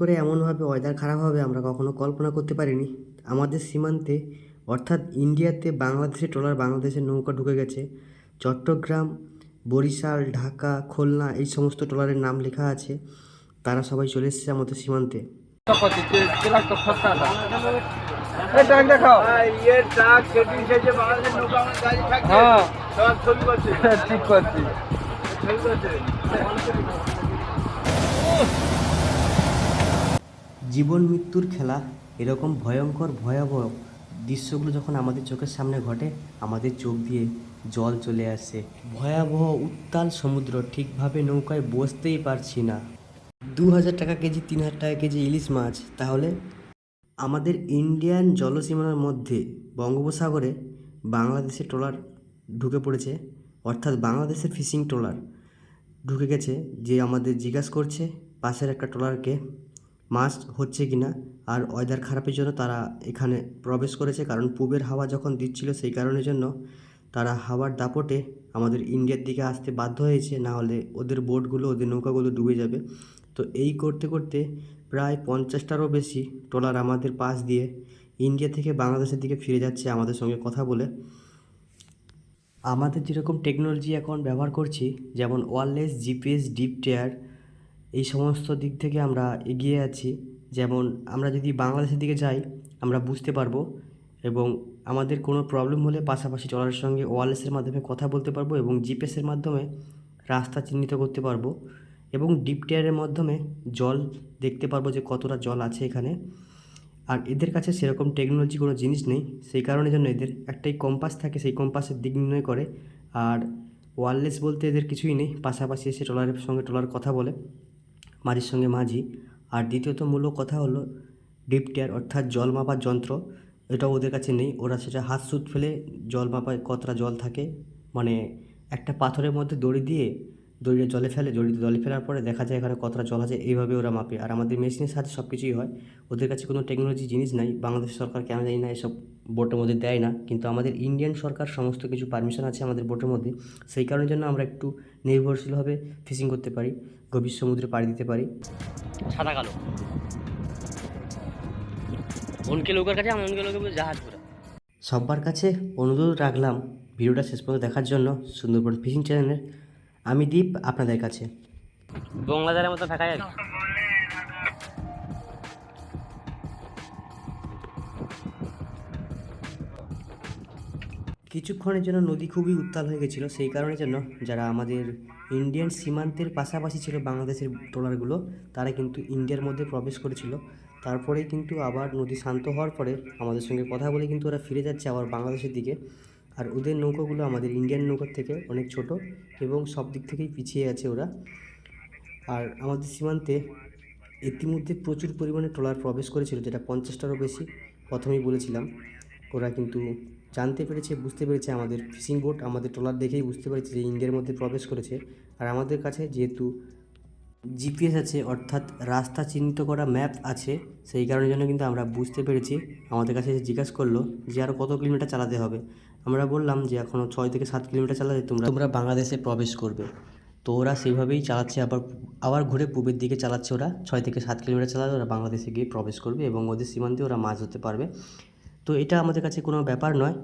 করে এমনভাবে ওয়েদার খারাপ হবে আমরা কখনো কল্পনা করতে পারিনি। আমাদের সীমান্তে অর্থাৎ ইন্ডিয়াতে বাংলাদেশের ট্রলার বাংলাদেশের নৌকা ঢুকে গেছে। চট্টগ্রাম বরিশাল ঢাকা খুলনা এই সমস্ত ট্রলারের নাম লেখা আছে। তারা সবাই চলে এসেছে আমাদের সীমান্তে। ট্রাক দেখাও। জীবন মৃত্যুর খেলা, এরকম ভয়ঙ্কর, ভয়াবহ দৃশ্যগুলো যখন আমাদের চোখের সামনে ঘটে, আমাদের চোখ দিয়ে জল চলে আসে। ভয়াবহ উত্তাল সমুদ্র, ঠিকভাবে নৌকায় বসতেই পারছি না। দু হাজার টাকা কেজি তিন হাজার টাকা কেজি ইলিশ মাছ, তাহলে? আমাদের ইন্ডিয়ান জলসীমানার মধ্যে বঙ্গোপসাগরে বাংলাদেশের ট্রলার ঢুকে পড়েছে, অর্থাৎ বাংলাদেশের ফিশিং ট্রলার ঢুকে গেছে, যে আমাদের জিজ্ঞাসা করছে পাশের একটা ট্রলারকে। মাছ হচ্ছে কি না? আর ওয়েদার খারাপের জন্য তারা এখানে প্রবেশ করেছে। কারণ পূবের হাওয়া যখন দিচ্ছিল সেই কারণের জন্য তারা হাওয়ার দাপটে আমাদের ইন্ডিয়ার দিকে আসতে বাধ্য হয়েছে। না হলে ওদের বোটগুলো, ওদের নৌকাগুলো ডুবে যাবে। তো এই করতে করতে প্রায় পঞ্চাশটারও বেশি ট্রলার আমাদের পাশ দিয়ে ইন্ডিয়া থেকে বাংলাদেশের দিকে ফিরে যাচ্ছে আমাদের সঙ্গে কথা বলে। আমাদের যেরকম টেকনোলজি এখন ব্যবহার করছি, যেমন ওয়ারলেস জিপিএস ডিপ টেয়ার এই সমস্ত দিক থেকে আমরা এগিয়ে আছি। যেমন আমরা যদি বাংলাদেশের দিকে যাই, আমরা বুঝতে পারব এবং আমাদের কোনো প্রবলেম হলে পাশাপাশি ট্রলারের সঙ্গে ওয়ারলেসের মাধ্যমে কথা বলতে পারব এবং জিপিএসের মাধ্যমে রাস্তা চিহ্নিত করতে পারব এবং ডিপ টেয়ারের মাধ্যমে জল দেখতে পারব যে কতটা জল আছে এখানে। আর এদের কাছে সেরকম টেকনোলজি কোনো জিনিস নেই, সেই কারণে জন্য এদের একটাই কম্পাস থাকে, সেই কম্পাসের দিক নির্ণয় করে। আর ওয়ারলেস বলতে এদের কিছুই নেই, পাশাপাশি এসে ট্রলারের সঙ্গে ট্রলার কথা বলে। মাঝির সঙ্গে মাঝি। আর দ্বিতীয়ত মূল কথা হলো ডিপ টেয়ার অর্থাৎ জল মাপার যন্ত্র। এটা ওদের কাছে নেই। ওরা সেটা হাত সুত ফেলে জল মাপায় কতটা জল থাকে। মানে একটা পাথরের মধ্যে দড়ি দিয়ে দড়িটা জলে ফেলে দড়িতে জলে ফেলার পরে দেখা যায় এখানে কতটা জল আছে এইভাবে ওরা মাপে। আর আমাদের মেশিনের সাহায্যে সব কিছুই হয়। ওদের কাছে কোনো টেকনোলজি জিনিস নাই। বাংলাদেশ সরকার কেন জানি না এসব বোটের মধ্যে দেয় না। কিন্তু আমাদের ইন্ডিয়ান সরকার সমস্ত কিছু পারমিশন আছে আমাদের বোটের মধ্যে। সেই কারণের জন্য আমরা একটু নির্ভরশীলভাবে ফিশিং করতে পারি গভীর সমুদ্রে পাড়ি দিতে পারি। সাদা কালো। উনকে লোকের কাছে আমার উনকে লোকের জাহাজ পুরো সবার কাছে অনুরোধ রাখলাম ভিডিওটা শেষ পর্যন্ত দেখার জন্য। সুন্দরবন ফিশিং চ্যানেলের আমি দীপ আপনাদের কাছে। বাংলাদেশের মতো থাকা যায় কিছুক্ষণের জন্য নদী খুবই উত্তাল হয়ে গেছিল সেই কারণের জন্য যারা আমাদের ইন্ডিয়ান সীমান্তের পাশাপাশি ছিল বাংলাদেশের ট্রলারগুলো তারা কিন্তু ইন্ডিয়ার মধ্যে প্রবেশ করেছিল। তারপরে কিন্তু আবার নদী শান্ত হওয়ার পরে আমাদের সঙ্গে কথা বলে কিন্তু ওরা ফিরে যাচ্ছে আবার বাংলাদেশের দিকে। আর ওদের নৌকাগুলো আমাদের ইন্ডিয়ান নৌকার থেকে অনেক ছোট এবং সব দিক থেকেই পিছিয়ে আছে ওরা। আর আমাদের সীমান্তে ইতিমধ্যে প্রচুর পরিমাণে ট্রলার প্রবেশ করেছিল, যেটা পঞ্চাশটারও বেশি, প্রথমেই বলেছিলাম। ওরা কিন্তু জানতে পেরেছে, বুঝতে পেরেছে আমাদের ফিশিং বোট আমাদের ট্রলার দেখেই বুঝতে পেরেছে যে ইন্ডিয়ার মধ্যে প্রবেশ করেছে। আর আমাদের কাছে যেহেতু জিপিএস আছে, অর্থাৎ রাস্তা চিহ্নিত করা ম্যাপ আছে, সেই কারণের জন্য কিন্তু আমরা বুঝতে পেরেছি। আমাদের কাছে এসে জিজ্ঞাসা করল যে আরও কত কিলোমিটার চালাতে হবে। আমরা বললাম যে এখনও ছয় থেকে সাত কিলোমিটার চালাতে তোমরা তোমরা বাংলাদেশে প্রবেশ করবে। তো ওরা সেইভাবেই চালাচ্ছে, আবার আবার ঘুরে পূবের দিকে চালাচ্ছে ওরা। ছয় থেকে সাত কিলোমিটার চালালে ওরা বাংলাদেশে গিয়ে প্রবেশ করবে এবং ওদের সীমান্তে ওরা মাছ ধরতে পারবে। তো এটা আমাদের কাছে কোনো ব্যাপার নয়।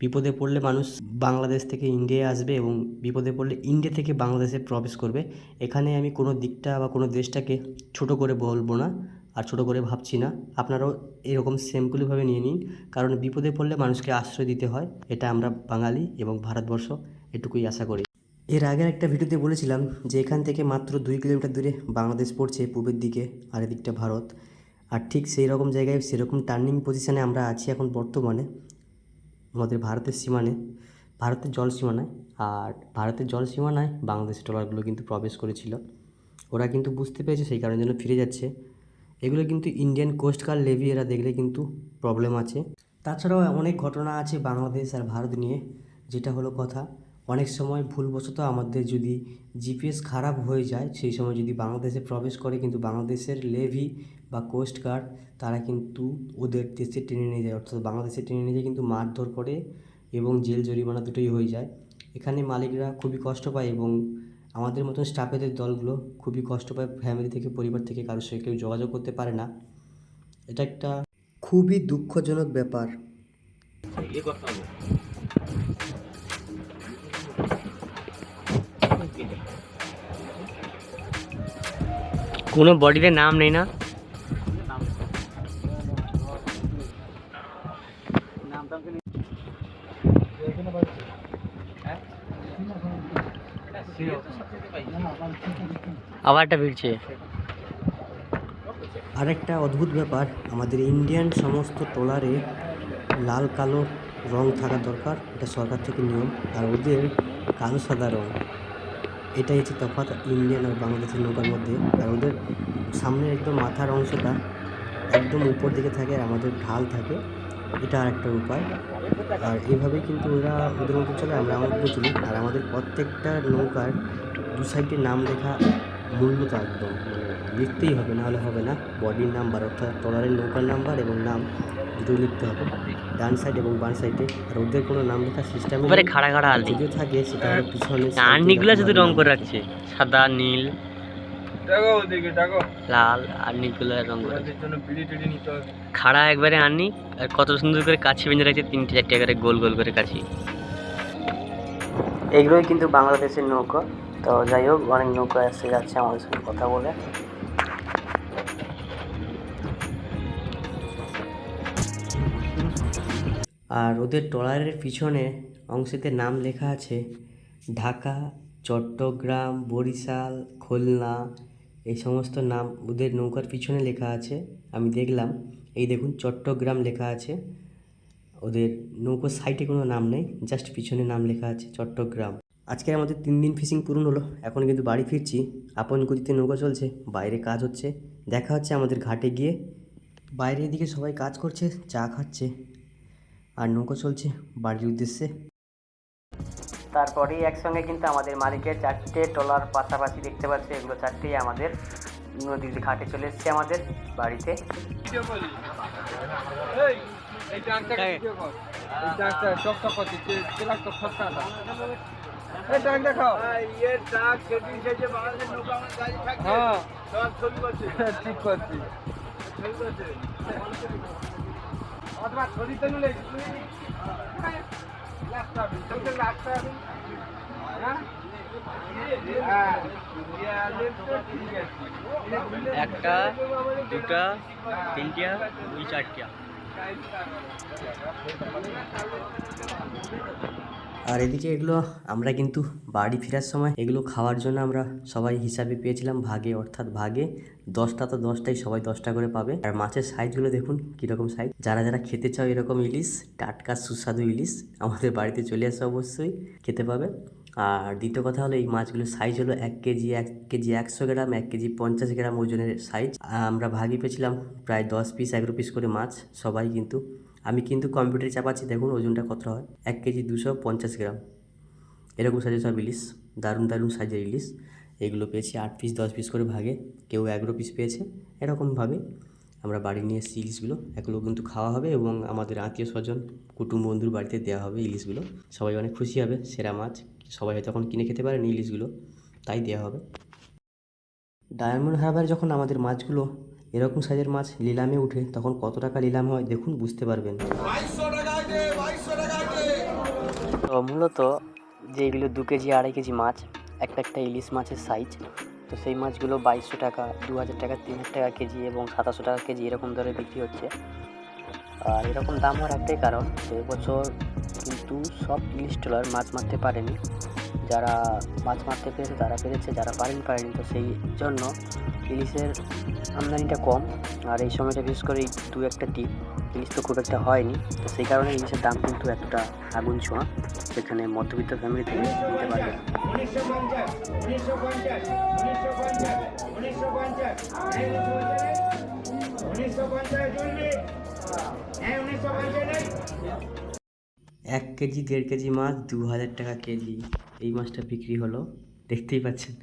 বিপদে পড়লে মানুষ বাংলাদেশ থেকে ইন্ডিয়ায় আসবে এবং বিপদে পড়লে ইন্ডিয়া থেকে বাংলাদেশে প্রবেশ করবে। এখানে আমি কোনো দিকটা বা কোনো দেশটাকে ছোট করে বলব না। আর ছোট করে ভাবছি না। আপনারাও এরকম সিম্পলিভাবে নিয়ে নিন, কারণ বিপদে পড়লে মানুষকে আশ্রয় দিতে হয়। এটা আমরা বাঙালি এবং ভারতবর্ষ এটুকুই আশা করি। এর আগের একটা ভিডিওতে বলেছিলাম যে এখান থেকে মাত্র দুই কিলোমিটার দূরে বাংলাদেশ পড়ছে পূবের দিকে, আর এদিকটা ভারত। আর ঠিক সেই রকম জায়গায়, সেরকম টার্নিং পজিশানে আমরা আছি এখন বর্তমানে, আমাদের ভারতের সীমানে, ভারতের জল সীমানায়। আর ভারতের জল সীমানায় বাংলাদেশের ট্রলারগুলো কিন্তু প্রবেশ করেছিল। ওরা কিন্তু বুঝতে পেরেছে সেই কারণের জন্য ফিরে যাচ্ছে। এগুলো কিন্তু ইন্ডিয়ান কোস্ট গার্ড লেভি এরা দেখলে কিন্তু প্রবলেম আছে। তাছাড়াও অনেক ঘটনা আছে বাংলাদেশ আর ভারত নিয়ে, যেটা হলো কথা, অনেক সময় ভুলবশত আমাদের যদি জিপিএস খারাপ হয়ে যায়, সেই সময় যদি বাংলাদেশে প্রবেশ করে, কিন্তু বাংলাদেশের লেভি বা কোস্ট গার্ড তারা কিন্তু ওদের দেশে টেনে নিয়ে যায়। অর্থাৎ বাংলাদেশে টেনে নিয়ে যায়, কিন্তু মারধর করে এবং জেল জরিমানা দুটোই হয়ে যায়। এখানে মালিকরা খুবই কষ্ট পায় এবং আমাদের মতন স্টাফেদের দলগুলো খুবই কষ্ট পায় ফ্যামিলি থেকে, পরিবার থেকে কারোর সঙ্গে কেউ যোগাযোগ করতে পারে না। এটা একটা খুবই দুঃখজনক ব্যাপার। কোনো বডিতে নাম নেই না? আবার একটা ভিড়ছে। আরেকটা অদ্ভুত ব্যাপার, আমাদের ইন্ডিয়ান সমস্ত ট্রলারে লাল, কালো রং থাকা দরকার, এটা সরকার থেকে নিয়ম, আর ওদের কালো, সাদা রং। এটাই হচ্ছে তফাৎ ইন্ডিয়ান আর বাংলাদেশের নৌকার মধ্যে। আর ওদের সামনের একদম মাথার অংশটা একদম উপর দিকে থাকে, আর আমাদের ঢাল থাকে, এটা আর একটা উপায়। আর এইভাবেই কিন্তু ওরা ওদের মতো চলে, আমরা আমাদের চলি। আর আমাদের প্রত্যেকটা নৌকার দু সাইডে নাম লেখা মূল্যতা একদম। মানে লিখতেই হবে নাহলে হবে না। বডির নাম্বার অর্থাৎ ট্রলারের নৌকার নাম্বার এবং নাম দুটোই লিখতে হবে। ডান সাইড এবং বাম সাইডে আর ওদের কোনো নাম লেখার সিস্টেম এবারে খাড়া খাড়া আলছি যদিও থাকে সেটা হলো পিছনে আর্নিগুলো শুধু রং করে রাখছে। সাদা নীল। দেখো ওদিকে দেখো। লাল আর্নিগুলো রং করে রাখছে। জন্য বিড়ি টিড়ি নিতে হবে। খাড়া একবারে আর্নি আর কত সুন্দর করে কাছে বেঁধে রাখছে তিনটে চারটে করে গোল গোল করে কাছে। এগুলোই কিন্তু বাংলাদেশের নৌকা। তো যাই হোক, অনেক নৌকা এসে যাচ্ছে আমাদের সঙ্গে কথা বলে। আর ওদের ট্রলারের পিছনে অংশেতে নাম লেখা আছে, ঢাকা, চট্টগ্রাম, বরিশাল, খুলনা, এই সমস্ত নাম ওদের নৌকার পিছনে লেখা আছে, আমি দেখলাম। এই দেখুন, চট্টগ্রাম লেখা আছে। ওদের নৌকোর সাইটে কোনো নাম নেই, জাস্ট পিছনে নাম লেখা আছে, চট্টগ্রাম। আজকে আমাদের তিন দিন ফিশিং পূরণ হলো। এখন কিন্তু বাড়ি ফিরছি। আপন গতিতে নৌকা চলছে, বাইরে কাজ হচ্ছে। দেখা হচ্ছে আমাদের ঘাটে গিয়ে। বাইরে এদিকে সবাই কাজ করছে, চা খাচ্ছে। আর নৌকা চলছে বাড়ির উদ্দেশ্যে। তারপরেই একসঙ্গে কিন্তু আমাদের মালিকের চারটে ট্রলার পাশাপাশি দেখতে পাচ্ছি, এগুলো চারটেই আমাদের নদীর ঘাটে চলে এসছে আমাদের বাড়িতে। এই এই ট্যাঙ্ক দেখাও। ইয়ে ট্রাক কেটিং সেজে বাংলাদেশের নৌকা আমার গাড়ি থাকছে। হ্যাঁ। সব ছবি করছে। ঠিক করছি। ছবি করছে। অথবা ছড়ি তো নিলে রাস্তা চলতে রাস্তা হ্যাঁ? হ্যাঁ। একটা দুটা তিনটা দুই চারটা। আর এদিকে এগুলো আমরা কিন্তু বাড়ি ফেরার সময় এগুলো খাওয়ার জন্য আমরা সবাই হিসাবে পেয়েছিলাম ভাগে, অর্থাৎ ভাগে দশটা তো দশটাই সবাই দশটা করে পাবে। আর মাছের সাইজগুলো দেখুন, কীরকম সাইজ। যারা যারা খেতে চাও এরকম ইলিশ, টাটকা সুস্বাদু ইলিশ আমাদের বাড়িতে চলে আসে অবশ্যই খেতে পাবে। আর দ্বিতীয় কথা হলো, এই মাছগুলোর সাইজ হলো এক কেজি এক কেজি একশো গ্রাম, এক কেজি পঞ্চাশ গ্রাম ওজনের সাইজ। আমরা ভাগে পেয়েছিলাম প্রায় দশ পিস এগারো পিস করে মাছ। সবাই কিন্তু আমি কিন্তু কম্পিউটারে চাপাচ্ছি, দেখুন ওজনটা কত হয়। এক কেজি দুশো পঞ্চাশ গ্রাম। এরকম সাইজের সব ইলিশ দারুণ দারুণ সাইজের ইলিশ এগুলো পেয়েছি আট পিস, দশ পিস করে ভাগে। কেউ এগারো পিস পেয়েছে, এরকমভাবে। আমরা বাড়ি নিয়ে এসেছি ইলিশগুলো। এগুলো কিন্তু খাওয়া হবে এবং আমাদের আত্মীয় স্বজন, কুটুম বন্ধুর বাড়িতে দেওয়া হবে ইলিশগুলো। সবাই অনেক খুশি হবে, সেরা মাছ। সবাই হয়তো এখন কিনে খেতে পারেনি ইলিশগুলো, তাই দেওয়া হবে। ডায়মন্ড হারবারে যখন আমাদের মাছগুলো এরকম সাইজের মাছ নিলামে উঠে তখন কত টাকা নিলাম হয় দেখুন, বুঝতে পারবেন। তো মূলত যেগুলো দু কেজি, আড়াই কেজি মাছ, একটা একটা ইলিশ মাছের সাইজ তো সেই মাছগুলো বাইশশো টাকা দু হাজার টাকা তিন হাজার টাকা কেজি এবং সাতাশশো টাকা কেজি এরকম দরে বিক্রি হচ্ছে। আর এরকম দাম হওয়ার একটাই কারণ যে বছর কিন্তু সব ইলিশ ট্রলার মাছ মারতে পারেনি। যারা মাছ মারতে পেরেছে, তারা পেরেছে, যারা পারেনি পারেনি, তো সেই জন্য ইলিশের আমদানিটা কম। আর এই সময়টা বিশেষ করে এই দু একটা দ্বীপ ইলিশ তো খুব একটা হয়নি, তো সেই কারণে ইলিশের দাম কিন্তু একটা আগুন ছোঁয়া সেখানে মধ্যবিত্ত ফ্যামিলি থেকে নিতে পারবে এক কেজি, দেড় কেজি মাছ দু হাজার টাকা কেজি। এই মাছটা বিক্রি হলো। দেখতেই পাচ্ছেন।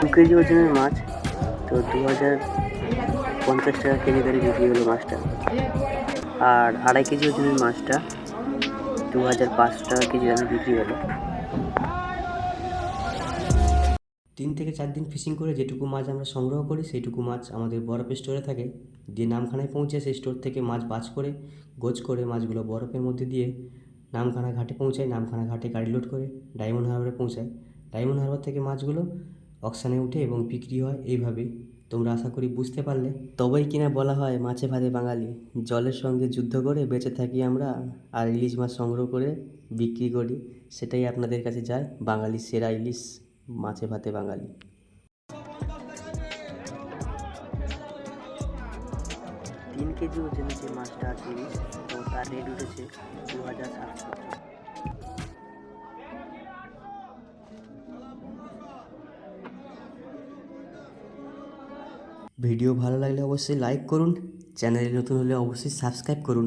দু কেজি ওজনের মাছ তো দু হাজার পঞ্চাশ টাকা কেজি দরে বিক্রি হলো মাছটা। আর আড়াই কেজি ওজনের মাছটা দু হাজার পাঁচশো টাকা কেজি দামে বিক্রি হলো। তিন থেকে চার দিন ফিশিং করে যেটুকু মাছ আমরা সংগ্রহ করি, সেইটুকু মাছ আমাদের বরফের স্টোরে থাকে। দিয়ে নামখানায় পৌঁছে সেই স্টোর থেকে মাছ বাজ করে, গোছ করে মাছগুলো বরফের মধ্যে দিয়ে নামখানা ঘাটে পৌঁছায়, নামখানা ঘাটে গাড়ি লোড করে ডায়মন্ড হারবারে পৌঁছায়। ডায়মন্ড হারবার থেকে মাছগুলো অকশানে উঠে এবং বিক্রি হয় এইভাবে তোমরা আশা করি বুঝতে পারলে। তবেই কিনা বলা হয় মাছে ভাতে বাঙালি। জলের সঙ্গে যুদ্ধ করে বেঁচে থাকি আমরা আর ইলিশ মাছ সংগ্রহ করে বিক্রি করি। সেটাই আপনাদের কাছে যায় বাঙালি সেরা ইলিশ মাছে ভাতে বাঙালি। তিন কেজি ওজনের যে মাছটা আছে তার রেট উঠেছে দু হাজার সাতশো। ভিডিও ভালো লাগলে অবশ্যই লাইক করুন চ্যানেলে নতুন হলে অবশ্যই সাবস্ক্রাইব করুন।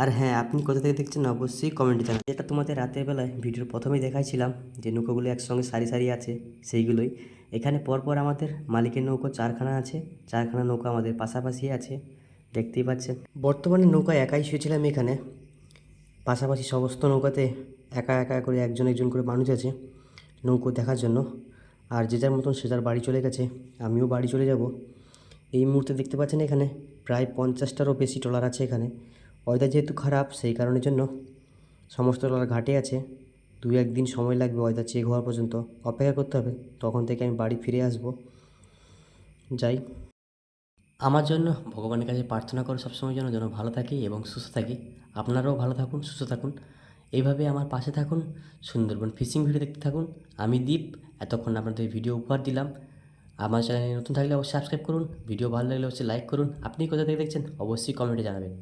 আর হ্যাঁ আপনি কোথা থেকে দেখছেন অবশ্যই কমেন্টে জানান যেটা তোমাদের রাতের বেলায় ভিডিওর প্রথমেই দেখাইছিলাম, যে নৌকোগুলো একসঙ্গে সারি সারি আছে, সেইগুলোই। এখানে পরপর আমাদের মালিকের নৌকো চারখানা আছে, চারখানা নৌকা আমাদের পাশাপাশি আছে, দেখতেই পাচ্ছেন। বর্তমানে নৌকা একাই শুয়েছিলাম এখানে, পাশাপাশি সমস্ত নৌকাতে একা একা করে একজন একজন করে মানুষ আছে নৌকো দেখার জন্য। আর যে যার মতন সে যার বাড়ি চলে গেছে, আমিও বাড়ি চলে যাব। এই মুহূর্তে দেখতে পাচ্ছেন এখানে প্রায় পঞ্চাশটারও বেশি ট্রলার আছে এখানে। ওয়েদার যেহেতু খারাপ, সেই কারণের জন্য সমস্ত ট্রলার ঘাটে আছে। দু একদিন সময় লাগবে ওয়েদার চেক হওয়ার পর্যন্ত। অপেক্ষা করতে হবে, তখন থেকে আমি বাড়ি ফিরে আসব। যাই। আমার জন্য ভগবানের কাছে প্রার্থনা করো সবসময় যেন যেন ভালো থাকি এবং সুস্থ থাকি। আপনারাও ভালো থাকুন, সুস্থ থাকুন। এইভাবে আমার পাশে থাকুন। সুন্দরবন ফিশিং ভিডিও দেখতে থাকুন। আমি দীপ, এতক্ষণ আপনাদের ভিডিও উপহার দিলাম। আমার চ্যানেলে নতুন থাকলে অবশ্যই সাবস্ক্রাইব করুন, ভিডিও ভালো লাগলে অবশ্যই লাইক করুন। আপনি কোথা থেকে দেখছেন? অবশ্যই কমেন্টে জানাবেন।